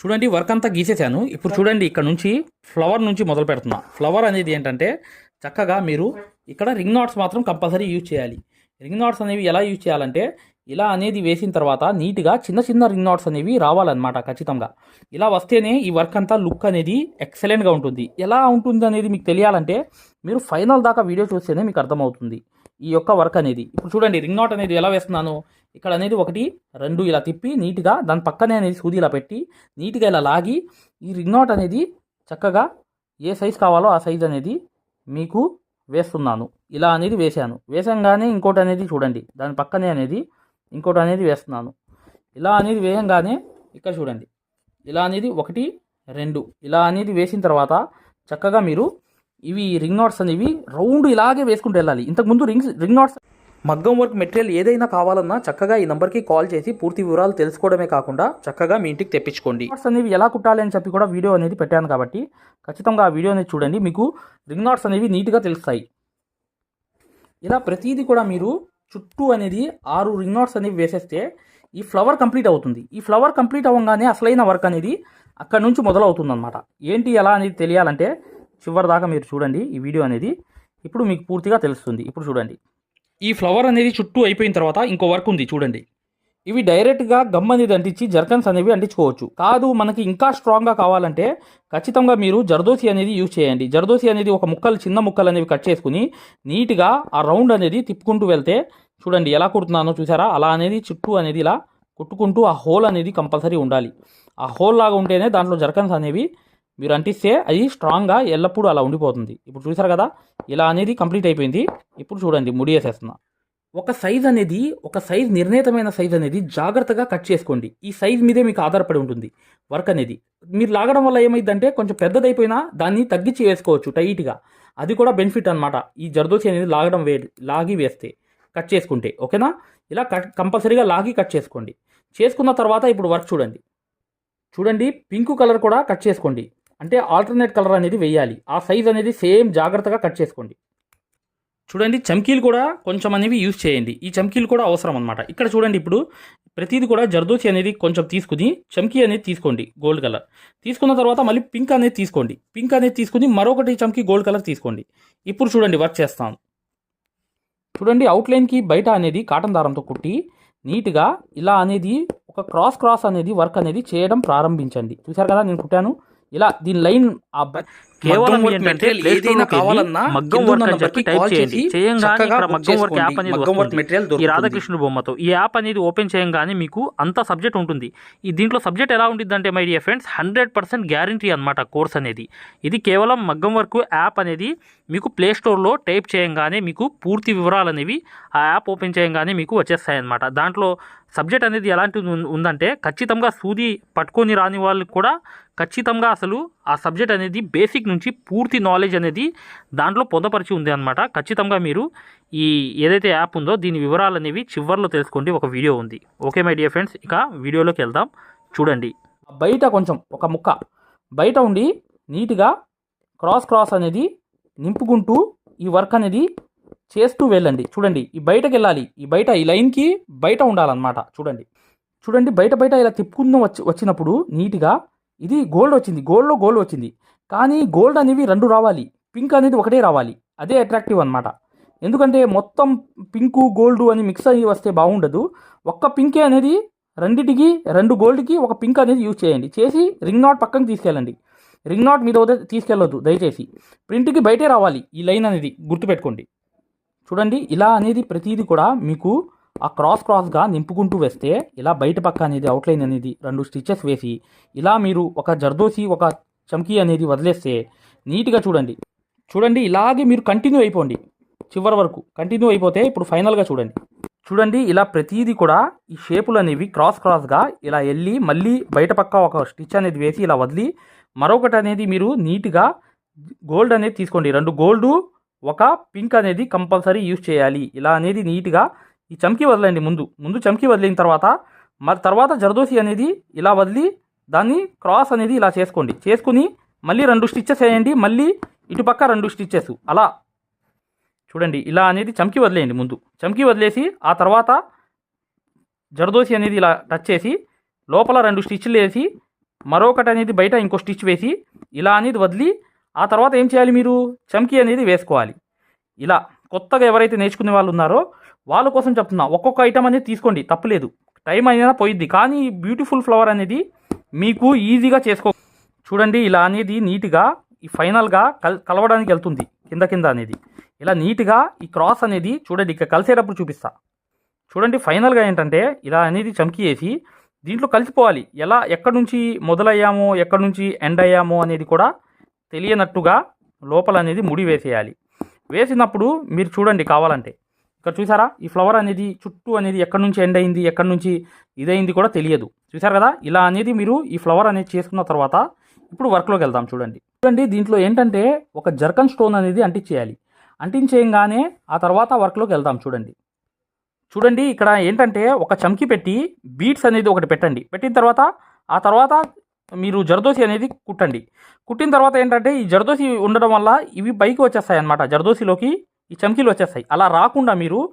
చూడండి వర్క్ అంతా గీసేసాను ఇప్పుడు చూడండి ఇక్కడ నుంచి ఫ్లవర్ నుంచి మొదలు పెడుతున్నా. ఫ్లవర్ అనేది ఏంటంటే చక్కగా మీరు ఇక్కడ రింగ్ నాట్స్ మాత్రం కంపల్సరీ యూజ్ చేయాలి. రింగ్ నాట్స్ అనేవి ఎలా యూజ్ చేయాలంటే ఇలా అనేది వేసిన తర్వాత నీట్గా చిన్న చిన్న రింగ్ నాట్స్ అనేవి రావాలన్నమాట ఖచ్చితంగా. ఇలా వస్తేనే ఈ వర్క్ అంతా లుక్ అనేది ఎక్సలెంట్గా ఉంటుంది. ఎలా ఉంటుంది అనేది మీకు తెలియాలంటే మీరు ఫైనల్ దాకా వీడియో చూస్తేనే మీకు అర్థమవుతుంది. ఈ యొక్క వర్క్ అనేది. ఇప్పుడు చూడండి రింగ్ నాట్ అనేది ఎలా వేస్తున్నాను? ఇక్కడ అనేది ఒకటి రెండు ఇలా తిప్పి నీట్గా దాని పక్కనే అనేది సూది ఇలా పెట్టి నీట్గా ఇలా లాగి ఈ రింగ్ నాట్ అనేది చక్కగా ఏ సైజ్ కావాలో ఆ సైజ్ అనేది మీకు వేస్తున్నాను. ఇలా అనేది వేశాను. వేసంగానే ఇంకోటి అనేది చూడండి దాని పక్కనే అనేది ఇంకోటి అనేది వేస్తున్నాను. ఇలా అనేది వేయంగానే ఇక్కడ చూడండి ఇలా అనేది ఒకటి రెండు. ఇలా అనేది వేసిన తర్వాత చక్కగా మీరు ఇవి రింగ్ నాట్స్ అనేవి రౌండ్ ఇలాగే వేసుకుంటూ వెళ్ళాలి. ఇంతకుముందు రింగ్స్ రింగ్ నాట్స్ మగ్గం వర్క్ మెటీరియల్ ఏదైనా కావాలన్నా చక్కగా ఈ నంబర్కి కాల్ చేసి పూర్తి వివరాలు తెలుసుకోవడమే కాకుండా చక్కగా మీ ఇంటికి తెప్పించుకోండి. నాట్స్ అనేవి ఎలా కుట్టాలి అని చెప్పి కూడా వీడియో అనేది పెట్టాను కాబట్టి ఖచ్చితంగా ఆ వీడియో అనేది చూడండి. మీకు రింగ్ నాట్స్ అనేవి నీట్గా తెలుస్తాయి. ఇలా ప్రతిదీ కూడా మీరు చుట్టూ అనేది ఆరు రింగ్ నాట్స్ అనేవి వేసేస్తే ఈ ఫ్లవర్ కంప్లీట్ అవుతుంది. ఈ ఫ్లవర్ కంప్లీట్ అవ్వగానే అసలైన వర్క్ అనేది అక్కడ నుంచి మొదలవుతుంది అనమాట ఏంటి ఎలా అనేది తెలియాలంటే చివరి దాకా మీరు చూడండి ఈ వీడియో అనేది. ఇప్పుడు మీకు పూర్తిగా తెలుస్తుంది. ఇప్పుడు చూడండి. ఈ ఫ్లవర్ అనేది చుట్టూ అయిపోయిన తర్వాత ఇంకో వర్క్ ఉంది చూడండి. ఇవి డైరెక్ట్గా గమ్ అనేది అంటించి జర్కన్స్ అనేవి అంటించుకోవచ్చు. కాదు మనకి ఇంకా స్ట్రాంగ్గా కావాలంటే ఖచ్చితంగా మీరు జర్దోసి అనేది యూజ్ చేయండి. జర్దోసి అనేది ఒక ముక్కలు చిన్న ముక్కలు అనేవి కట్ చేసుకుని నీట్గా ఆ రౌండ్ అనేది తిప్పుకుంటూ వెళ్తే చూడండి ఎలా కుడుతున్నానో చూసారా? అలా అనేది చుట్టూ అనేది ఇలా కుట్టుకుంటూ ఆ హోల్ అనేది కంపల్సరీ ఉండాలి. ఆ హోల్ లాగా ఉంటేనే దాంట్లో జర్కన్స్ అనేవి మీరు అంటిస్తే అది స్ట్రాంగ్గా ఎల్లప్పుడూ అలా ఉండిపోతుంది. ఇప్పుడు చూసారు కదా ఇలా అనేది కంప్లీట్ అయిపోయింది. ఇప్పుడు చూడండి ముడి వేసేస్తున్నా ఒక సైజ్ అనేది ఒక సైజ్ నిర్ణీతమైన సైజ్ అనేది జాగ్రత్తగా కట్ చేసుకోండి. ఈ సైజ్ మీదే మీకు ఆధారపడి ఉంటుంది వర్క్ అనేది. మీరు లాగడం వల్ల ఏమైందంటే కొంచెం పెద్దదైపోయినా దాన్ని తగ్గించి వేసుకోవచ్చు టైట్గా. అది కూడా బెనిఫిట్ అనమాట ఈ జర్దోసి అనేది లాగడం వే లాగి వేస్తే కట్ చేసుకుంటే ఓకేనా? ఇలా కట్ కంపల్సరీగా లాగి కట్ చేసుకోండి. చేసుకున్న తర్వాత ఇప్పుడు వర్క్ చూడండి. చూడండి పింక్ కలర్ కూడా కట్ చేసుకోండి. అంటే ఆల్టర్నేట్ కలర్ అనేది వేయాలి. ఆ సైజ్ అనేది సేమ్ జాగ్రత్తగా కట్ చేసుకోండి. చూడండి చమ్కీలు కూడా కొంచెం అనేవి యూజ్ చేయండి. ఈ చమ్కీలు కూడా అవసరం అనమాట ఇక్కడ చూడండి ఇప్పుడు ప్రతిదీ కూడా జర్దోసి అనేది కొంచెం తీసుకుని చమ్కీ అనేది తీసుకోండి గోల్డ్ కలర్ తీసుకున్న తర్వాత మళ్ళీ పింక్ అనేది తీసుకోండి. పింక్ అనేది తీసుకుని మరొకటి చమ్కీ గోల్డ్ కలర్ తీసుకోండి. ఇప్పుడు చూడండి వర్క్ చేస్తాను చూడండి అవుట్లైన్కి బయట అనేది కాటన్ దారంతో కుట్టి నీట్గా ఇలా అనేది ఒక క్రాస్ క్రాస్ అనేది వర్క్ అనేది చేయడం ప్రారంభించండి. చూసారు కదా నేను కుట్టాను. ఇలా దీని లైన్ ఆ కేవలం వర్క్ ఏంటంటే మెటీరియల్ ప్లే ఏదైనా స్టోర్లోకి వెళ్ళి కావాలన్నా మగ్గం కింద వర్క్ ఉన్న అని చెప్పి నంబర్కి టైప్ కాల్ చేయండి చేసి చేయంగానే చక్కగా ఇక్కడ బుక్ మగ్గం వర్క్ యాప్ చేసుకోండి. అనేది మగ్గం వర్క్ వస్తుంది. మెటీరియల్ ఈ. రాధాకృష్ణుడు బొమ్మతో ఈ యాప్ అనేది ఓపెన్ చేయంగానే మీకు అంత సబ్జెక్ట్ ఉంటుంది ఈ దీంట్లో సబ్జెక్ట్ ఎలా ఉంటుందంటే my dear friends hundred percent guarantee అనమాట కోర్స్ అనేది ఇది కేవలం మగ్గం వర్క్ యాప్ అనేది మీకు ప్లే స్టోర్లో టైప్ చేయంగానే మీకు పూర్తి వివరాలు అనేవి ఆ యాప్ ఓపెన్ చేయంగానే మీకు వచ్చేస్తాయి అనమాట దాంట్లో సబ్జెక్ట్ అనేది ఎలాంటి ఉందంటే ఖచ్చితంగా సూది పట్టుకొని రాని వాళ్ళకి కూడా ఖచ్చితంగా అసలు ఆ సబ్జెక్ట్ అనేది బేసిక్ నుంచి పూర్తి నాలెడ్జ్ అనేది దాంట్లో పొందపరిచి ఉంది అనమాట ఖచ్చితంగా మీరు ఈ ఏదైతే యాప్ ఉందో దీని వివరాలు అనేవి చివర్లో తెలుసుకోండి. ఒక వీడియో ఉంది. Okay my dear friends. ఇక వీడియోలోకి వెళ్దాం. చూడండి. బయట కొంచెం ఒక ముక్క. బయట ఉండి నీట్గా క్రాస్ క్రాస్ అనేది నింపుకుంటూ ఈ వర్క్ అనేది చేస్తూ వెళ్ళండి. చూడండి ఈ బయటకు వెళ్ళాలి. ఈ బయట ఈ లైన్కి బయట ఉండాలన్నమాట. చూడండి. చూడండి బయట బయట ఇలా తిప్పుకుందాం వచ్చి వచ్చినప్పుడు నీట్గా ఇది గోల్డ్ వచ్చింది. గోల్డ్లో గోల్డ్ వచ్చింది. కానీ గోల్డ్ అనేవి రెండు రావాలి. పింక్ అనేది ఒకటే రావాలి. అదే అట్రాక్టివ్ అనమాట ఎందుకంటే మొత్తం పింకు గోల్డ్ అని మిక్స్ అయ్యి వస్తే బాగుండదు. ఒక్క పింకే అనేది రెండిటికి రెండు గోల్డ్కి ఒక పింక్ అనేది యూజ్ చేయండి. చేసి రింగ్ నాట్ పక్కన తీసుకెళ్ళండి. రింగ్ నాట్ మీద తీసుకెళ్ళొద్దు. దయచేసి. ప్రింట్కి బయటే రావాలి ఈ లైన్ అనేది గుర్తుపెట్టుకోండి. చూడండి ఇలా అనేది ప్రతిదీ కూడా మీకు ఆ క్రాస్ క్రాస్గా నింపుకుంటూ వేస్తే ఇలా బయట పక్క అనేది అవుట్లైన్ అనేది రెండు స్టిచెస్ వేసి ఇలా మీరు ఒక జర్దోసి ఒక చమ్కీ అనేది వదిలేస్తే నీట్గా చూడండి. చూడండి ఇలాగే మీరు కంటిన్యూ అయిపోండి. చివరి వరకు కంటిన్యూ అయిపోతే ఇప్పుడు ఫైనల్గా చూడండి. చూడండి ఇలా ప్రతిదీ కూడా ఈ షేపులు అనేవి క్రాస్ క్రాస్గా ఇలా వెళ్ళి మళ్ళీ బయట పక్క ఒక స్టిచ్ అనేది వేసి ఇలా వదిలి మరొకటి అనేది మీరు నీట్గా గోల్డ్ అనేది తీసుకోండి. రెండు గోల్డు ఒక పింక్ అనేది కంపల్సరీ యూజ్ చేయాలి. ఇలా అనేది నీట్గా ఈ చమ్కి వదలండి ముందు. ముందు చమ్కి వదిలిన తర్వాత మరి తర్వాత జరదోసి అనేది ఇలా వదిలి దాన్ని క్రాస్ అనేది ఇలా చేసుకోండి. చేసుకుని మళ్ళీ రెండు స్టిచ్చెస్ వేయండి. మళ్ళీ ఇటుపక్క రెండు స్టిచ్చెస్ అలా. చూడండి ఇలా అనేది చమ్కి వదిలేయండి ముందు. చమ్కి వదిలేసి ఆ తర్వాత జరదోసి అనేది ఇలా టచ్ చేసి లోపల రెండు స్టిచ్లు వేసి మరొకటి అనేది బయట ఇంకో స్టిచ్ వేసి ఇలా అనేది వదిలి ఆ తర్వాత ఏం చేయాలి మీరు? చమ్కీ అనేది వేసుకోవాలి. ఇలా కొత్తగా ఎవరైతే నేర్చుకునే వాళ్ళు ఉన్నారో వాళ్ళ కోసం చెప్తున్నా. ఒక్కొక్క ఐటమ్ అనేది తీసుకోండి. తప్పలేదు టైం అయినా పోయిద్ది. కానీ బ్యూటిఫుల్ ఫ్లవర్ అనేది మీకు ఈజీగా చేసుకో చూడండి ఇలా అనేది నీట్గా ఈ ఫైనల్గా కల్ కలవడానికి వెళ్తుంది. కింద కింద అనేది. ఇలా నీట్గా ఈ క్రాస్ అనేది చూడండి. ఇక్కడ కలిసేటప్పుడు చూపిస్తా. చూడండి ఫైనల్గా ఏంటంటే ఇలా అనేది చమ్కి వేసి దీంట్లో కలిసిపోవాలి. ఎలా ఎక్కడి నుంచి మొదలయ్యామో ఎక్కడి నుంచి ఎండ్ అయ్యామో అనేది కూడా తెలియనట్టుగా లోపల అనేది ముడి వేసేయాలి. వేసినప్పుడు మీరు చూడండి కావాలంటే. ఇక్కడ చూసారా? ఈ ఫ్లవర్ అనేది చుట్టూ అనేది ఎక్కడి నుంచి ఎండ్ అయింది ఎక్కడి నుంచి ఇదైంది కూడా తెలియదు. చూసారు కదా? ఇలా అనేది మీరు ఈ ఫ్లవర్ అనేది చేసుకున్న తర్వాత ఇప్పుడు వర్క్లోకి వెళ్దాం చూడండి. చూడండి దీంట్లో ఏంటంటే ఒక జర్కన్ స్టోన్ అనేది అంటించేయాలి. అంటించేయంగానే ఆ తర్వాత వర్క్లోకి వెళ్దాం చూడండి. చూడండి ఇక్కడ ఏంటంటే ఒక చమ్కి పెట్టి బీట్స్ అనేది ఒకటి పెట్టండి. పెట్టిన తర్వాత ఆ తర్వాత మీరు జర్దోసి అనేది కుట్టండి. కుట్టిన తర్వాత ఏంటంటే ఈ జరదోసి ఉండడం వల్ల ఇవి పైకి వచ్చేస్తాయి అన్నమాట జరదోసిలోకి ఈ చమ్కీలు వచ్చేస్తాయి. అలా రాకుండా మీరు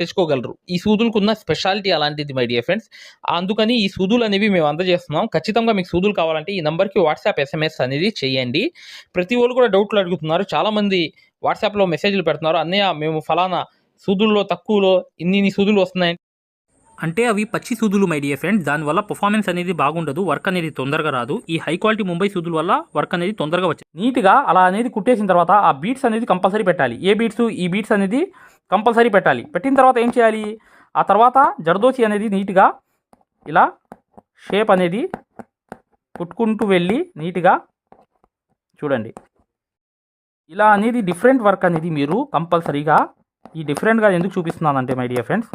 తెచ్చుకోగలరు. ఈ సూదులకు ఉన్న స్పెషాలిటీ అలాంటిది మై డియర్ ఫ్రెండ్స్ అందుకని ఈ సూదులు అనేవి మేము అందజేస్తున్నాం. ఖచ్చితంగా మీకు సూదులు కావాలంటే ఈ నెంబర్కి వాట్సాప్ ఎస్ఎంఎస్ అనేది చేయండి. ప్రతి వాళ్ళు కూడా డౌట్లు అడుగుతున్నారు. చాలామంది వాట్సాప్లో మెసేజ్లు పెడుతున్నారు. అన్నయ్య మేము ఫలానా సూదుల్లో తక్కువలో ఇన్ని ఇన్ని సూదులు వస్తున్నాయి అంటే అవి పచ్చి సూదులు మై డియర్ ఫ్రెండ్స్ దానివల్ల పర్ఫార్మెన్స్ అనేది బాగుండదు. వర్క్ అనేది తొందరగా రాదు. ఈ హై క్వాలిటీ ముంబై సూదుల వల్ల వర్క్ అనేది తొందరగా వచ్చింది. నీట్గా అలా అనేది కుట్టేసిన తర్వాత ఆ బీట్స్ అనేది కంపల్సరీ పెట్టాలి. ఏ బీట్స్ ఈ బీట్స్ అనేది కంపల్సరీ పెట్టాలి. పెట్టిన తర్వాత ఏం చేయాలి? ఆ తర్వాత జర్దోసి అనేది నీట్గా ఇలా షేప్ అనేది కుట్టుకుంటూ వెళ్ళి నీట్గా చూడండి. ఇలా అనేది డిఫరెంట్ వర్క్ అనేది మీరు కంపల్సరీగా ఈ డిఫరెంట్గా ఎందుకు చూపిస్తున్నానంటే మై డియర్ ఫ్రెండ్స్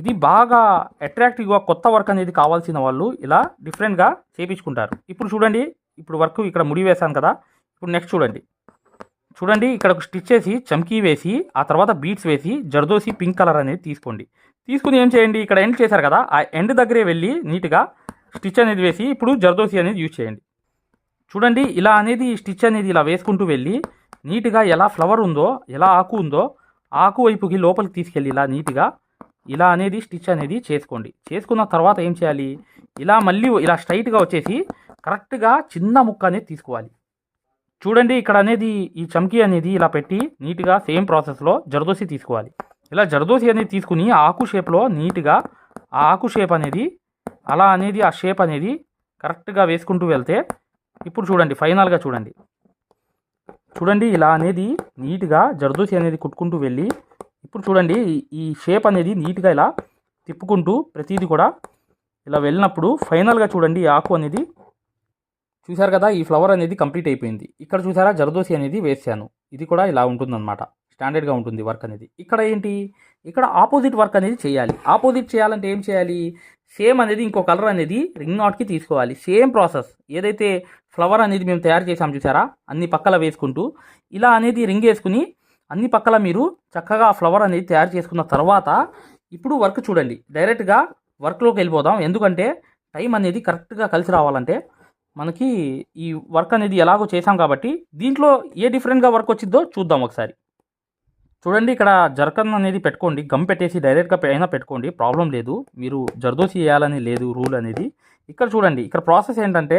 ఇది బాగా అట్రాక్టివ్గా కొత్త వర్క్ అనేది కావాల్సిన వాళ్ళు ఇలా డిఫరెంట్గా చేయించుకుంటారు ఇప్పుడు చూడండి ఇప్పుడు వర్క్ ఇక్కడ ముడి వేశాను కదా ఇప్పుడు నెక్స్ట్ చూడండి. చూడండి ఇక్కడ ఒక స్టిచ్ చేసి చమ్కీ వేసి ఆ తర్వాత బీట్స్ వేసి జర్దోసి పింక్ కలర్ అనేది తీసుకోండి. తీసుకుని ఏం చేయండి ఇక్కడ ఎండ్ చేశారు కదా ఆ ఎండ్ దగ్గరే వెళ్ళి నీట్గా స్టిచ్ అనేది వేసి ఇప్పుడు జర్దోసి అనేది యూజ్ చేయండి. చూడండి ఇలా అనేది స్టిచ్ అనేది ఇలా వేసుకుంటూ వెళ్ళి నీట్గా ఎలా ఫ్లవర్ ఉందో ఎలా ఆకు ఉందో ఆకు వైపుకి లోపలికి తీసుకెళ్ళి ఇలా నీట్గా ఇలా అనేది స్టిచ్ అనేది చేసుకోండి. చేసుకున్న తర్వాత ఏం చేయాలి ఇలా మళ్ళీ ఇలా స్ట్రైట్గా వచ్చేసి కరెక్ట్గా చిన్న ముక్క అనేది తీసుకోవాలి. చూడండి ఇక్కడ అనేది ఈ చమ్కీ అనేది ఇలా పెట్టి నీట్గా సేమ్ ప్రాసెస్లో జరదోసి తీసుకోవాలి. ఇలా జరదోసి అనేది తీసుకుని ఆకు షేప్లో నీట్గా ఆ ఆకు షేప్ అనేది అలా అనేది ఆ షేప్ అనేది కరెక్ట్గా వేసుకుంటూ వెళ్తే ఇప్పుడు చూడండి ఫైనల్గా చూడండి. చూడండి ఇలా అనేది నీట్గా జరదోసి అనేది కుట్టుకుంటూ వెళ్ళి ఇప్పుడు చూడండి ఈ- షేప్ అనేది నీట్గా ఇలా తిప్పుకుంటూ ప్రతిదీ కూడా ఇలా వెళ్ళినప్పుడు ఫైనల్గా చూడండి ఆకు అనేది చూశారు కదా ఈ ఫ్లవర్ అనేది కంప్లీట్ అయిపోయింది. ఇక్కడ చూసారా జరదోసి అనేది వేసాను. ఇది కూడా ఇలా ఉంటుందన్నమాట. స్టాండర్డ్గా ఉంటుంది వర్క్ అనేది. ఇక్కడ ఏంటి? ఇక్కడ ఆపోజిట్ వర్క్ అనేది చేయాలి. ఆపోజిట్ చేయాలంటే ఏం చేయాలి? సేమ్ అనేది ఇంకో కలర్ అనేది రింగ్ నాట్కి తీసుకోవాలి. Same process. ఏదైతే ఫ్లవర్ అనేది మేము తయారు చేసాం చూసారా అన్ని పక్కల వేసుకుంటూ ఇలా అనేది రింగ్ వేసుకుని అన్ని పక్కల మీరు చక్కగా ఫ్లవర్ అనేది తయారు చేసుకున్న తర్వాత ఇప్పుడు వర్క్ చూడండి. డైరెక్ట్గా వర్క్లోకి వెళ్ళిపోదాం. ఎందుకంటే టైం అనేది కరెక్ట్గా కలిసి రావాలంటే మనకి ఈ వర్క్ అనేది ఎలాగో చేసాం కాబట్టి దీంట్లో ఏ డిఫరెంట్గా వర్క్ వచ్చిందో చూద్దాం ఒకసారి. చూడండి ఇక్కడ జర్కన్ అనేది పెట్టుకోండి గమ్ పెట్టేసి డైరెక్ట్గా అయినా పెట్టుకోండి ప్రాబ్లం లేదు. మీరు జర్దోసి చేయాలని లేదు రూల్ అనేది. ఇక్కడ చూడండి ఇక్కడ ప్రాసెస్ ఏంటంటే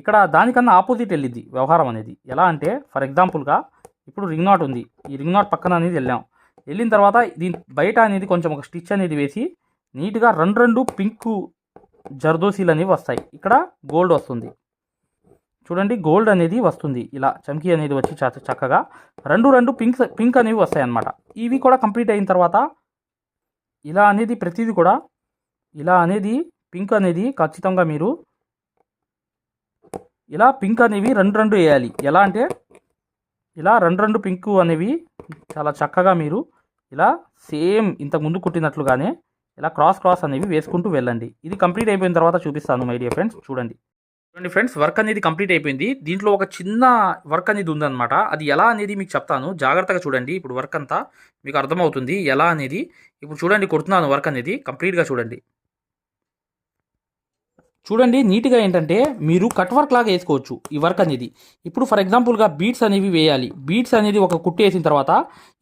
ఇక్కడ దానికన్నా ఆపోజిట్ వెళ్ళింది వ్యవహారం అనేది. ఎలా అంటే ఫర్ ఎగ్జాంపుల్గా ఇప్పుడు రింగ్ నాట్ ఉంది. ఈ రింగ్ నాట్ పక్కన అనేది వెళ్ళాం. వెళ్ళిన తర్వాత దీని బయట అనేది కొంచెం ఒక స్టిచ్ అనేది వేసి నీట్గా రెండు రెండు పింక్ జర్దోసీలు అనేవి వస్తాయి. ఇక్కడ గోల్డ్ వస్తుంది. చూడండి గోల్డ్ అనేది వస్తుంది. ఇలా చమ్కీ అనేది వచ్చి చ- చక్కగా రెండు రెండు పింక్ పింక్ అనేవి వస్తాయి అన్నమాట ఇవి కూడా కంప్లీట్ అయిన తర్వాత ఇలా అనేది ప్రతిదీ కూడా ఇలా అనేది పింక్ అనేది ఖచ్చితంగా మీరు ఇలా పింక్ అనేవి రెండు రెండు వేయాలి. ఎలా అంటే ఇలా రెండు రెండు పింక్ అనేవి చాలా చక్కగా మీరు ఇలా సేమ్ ఇంతకుముందు కుట్టినట్లుగానే ఇలా క్రాస్ క్రాస్ అనేవి వేసుకుంటూ వెళ్ళండి. ఇది కంప్లీట్ అయిపోయిన తర్వాత చూపిస్తాను మై డియర్ ఫ్రెండ్స్. చూడండి. చూడండి ఫ్రెండ్స్ వర్క్ అనేది కంప్లీట్ అయిపోయింది. దీంట్లో ఒక చిన్న వర్క్ అనేది ఉందన్నమాట. అది ఎలా అనేది మీకు చెప్తాను. జాగ్రత్తగా చూడండి. ఇప్పుడు వర్క్ అంతా మీకు అర్థమవుతుంది. ఎలా అనేది. ఇప్పుడు చూడండి కొడుతున్నాను వర్క్ అనేది. కంప్లీట్గా చూడండి. చూడండి నీట్గా ఏంటంటే మీరు కట్ వర్క్ లాగా వేసుకోవచ్చు ఈ వర్క్ అనేది. ఇప్పుడు ఫర్ ఎగ్జాంపుల్గా బీడ్స్ అనేవి వేయాలి. బీడ్స్ అనేది ఒక కుట్టి వేసిన తర్వాత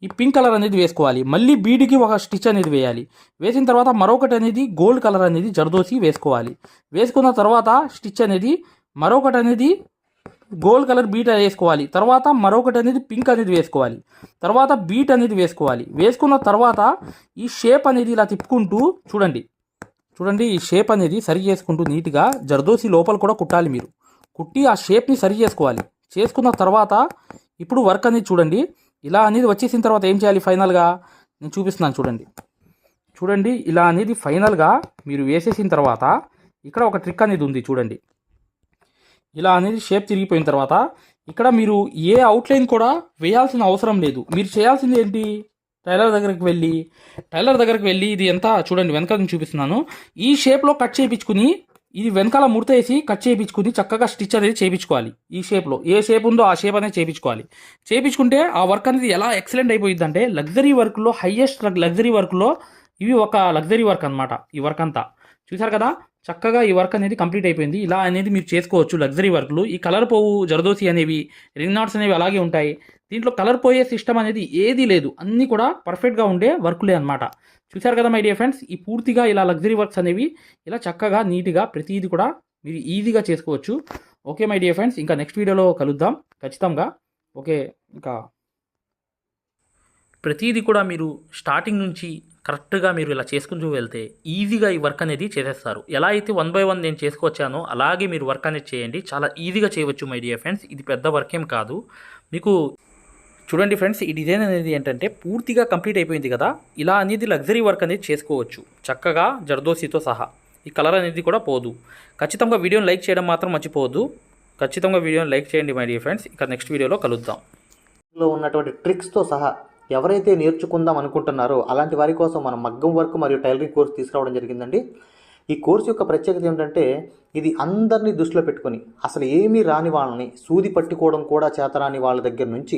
ఈ పింక్ కలర్ అనేది వేసుకోవాలి. మళ్ళీ బీడ్కి ఒక స్టిచ్ అనేది వేయాలి. వేసిన తర్వాత మరొకటి అనేది గోల్డ్ కలర్ అనేది జరదోసి వేసుకోవాలి. వేసుకున్న తర్వాత స్టిచ్ అనేది మరొకటి అనేది గోల్డ్ కలర్ బీట్ వేసుకోవాలి. తర్వాత మరొకటి అనేది పింక్ అనేది వేసుకోవాలి. తర్వాత బీట్ అనేది వేసుకోవాలి. వేసుకున్న తర్వాత ఈ షేప్ అనేది ఇలా తిప్పుకుంటూ చూడండి. చూడండి ఈ షేప్ అనేది సరి చేసుకుంటూ నీట్గా జర్దోసి లోపల కూడా కుట్టాలి మీరు. కుట్టి ఆ షేప్ని సరి చేసుకోవాలి. చేసుకున్న తర్వాత ఇప్పుడు వర్క్ అనేది చూడండి ఇలా అనేది వచ్చేసిన తర్వాత ఏం చేయాలి ఫైనల్గా? నేను చూపిస్తున్నాను చూడండి. చూడండి ఇలా అనేది ఫైనల్గా మీరు వేసేసిన తర్వాత ఇక్కడ ఒక ట్రిక్ అనేది ఉంది చూడండి. ఇలా అనేది షేప్ తిరిగిపోయిన తర్వాత ఇక్కడ మీరు ఏ అవుట్లైన్ కూడా వేయాల్సిన అవసరం లేదు. మీరు చేయాల్సింది ఏంటి? టైలర్ దగ్గరికి వెళ్ళి టైలర్ దగ్గరికి వెళ్ళి ఇది ఎంత చూడండి వెనకాల నుంచి చూపిస్తున్నాను. ఈ షేప్లో కట్ చేయించుకుని ఇది వెనకాల ముడతేసి కట్ చేయించుకుని చక్కగా స్టిచ్ అనేది చేయించుకోవాలి. ఈ షేప్లో ఏ షేప్ ఉందో ఆ షేప్ అనేది చేయించుకోవాలి. చేయించుకుంటే ఆ వర్క్ అనేది ఎలా ఎక్సలెంట్ అయిపోయింది అంటే లగ్జరీ వర్క్లో హయ్యెస్ట్ లగ్జరీ వర్క్లో ఇవి ఒక లగ్జరీ వర్క్ అన్నమాట ఈ వర్క్ అంతా. చూసారు కదా? చక్కగా ఈ వర్క్ అనేది కంప్లీట్ అయిపోయింది. ఇలా అనేది మీరు చేసుకోవచ్చు లగ్జరీ వర్క్లు ఈ కలర్ పోవు జరదోసి అనేవి రింగ్ నాట్స్ అనేవి అలాగే ఉంటాయి. దీంట్లో కలర్ పోయే సిస్టమ్ అనేది ఏదీ లేదు. అన్నీ కూడా పర్ఫెక్ట్గా ఉండే వర్కులే అనమాట చూసారు కదా మై డియర్ ఫ్రెండ్స్? ఈ పూర్తిగా ఇలా లగ్జరీ వర్క్స్ అనేవి ఇలా చక్కగా నీట్గా ప్రతిదీ కూడా మీరు ఈజీగా చేసుకోవచ్చు. Okay my dear friends? ఇంకా నెక్స్ట్ వీడియోలో కలుద్దాం. ఖచ్చితంగా. ఓకే ఇంకా ప్రతిదీ కూడా మీరు స్టార్టింగ్ నుంచి కరెక్ట్గా మీరు ఇలా చేసుకుంటూ వెళ్తే ఈజీగా ఈ వర్క్ అనేది చేసేస్తారు. ఎలా అయితే వన్ బై వన్ నేను చేసుకొచ్చానో అలాగే మీరు వర్క్ అనేది చేయండి. చాలా ఈజీగా చేయవచ్చు మై డియర్ ఫ్రెండ్స్. ఇది పెద్ద వర్క్ ఏం కాదు. మీకు చూడండి ఫ్రెండ్స్ ఈ డిజైన్ అనేది ఏంటంటే పూర్తిగా కంప్లీట్ అయిపోయింది కదా ఇలా అనేది లగ్జరీ వర్క్ అనేది చేసుకోవచ్చు చక్కగా జర్దోసీతో సహా. ఈ కలర్ అనేది కూడా పోదు. ఖచ్చితంగా వీడియోని లైక్ చేయడం మాత్రం మర్చిపోవద్దు. ఖచ్చితంగా వీడియోని లైక్ చేయండి మై డియర్ ఫ్రెండ్స్. ఇక నెక్స్ట్ వీడియోలో కలుద్దాం. లో ఉన్నటువంటి ట్రిక్స్తో సహా ఎవరైతే నేర్చుకుందాం అనుకుంటున్నారో అలాంటి వారి కోసం మనం మగ్గం వర్క్ మరియు టైలరింగ్ కోర్స్ తీసుకురావడం జరిగిందండి. ఈ కోర్సు యొక్క ప్రత్యేకత ఏంటంటే ఇది అందరినీ దృష్టిలో పెట్టుకొని అసలు ఏమీ రాని వాళ్ళని సూది పట్టుకోవడం కూడా చేతరాని వాళ్ళ దగ్గర నుంచి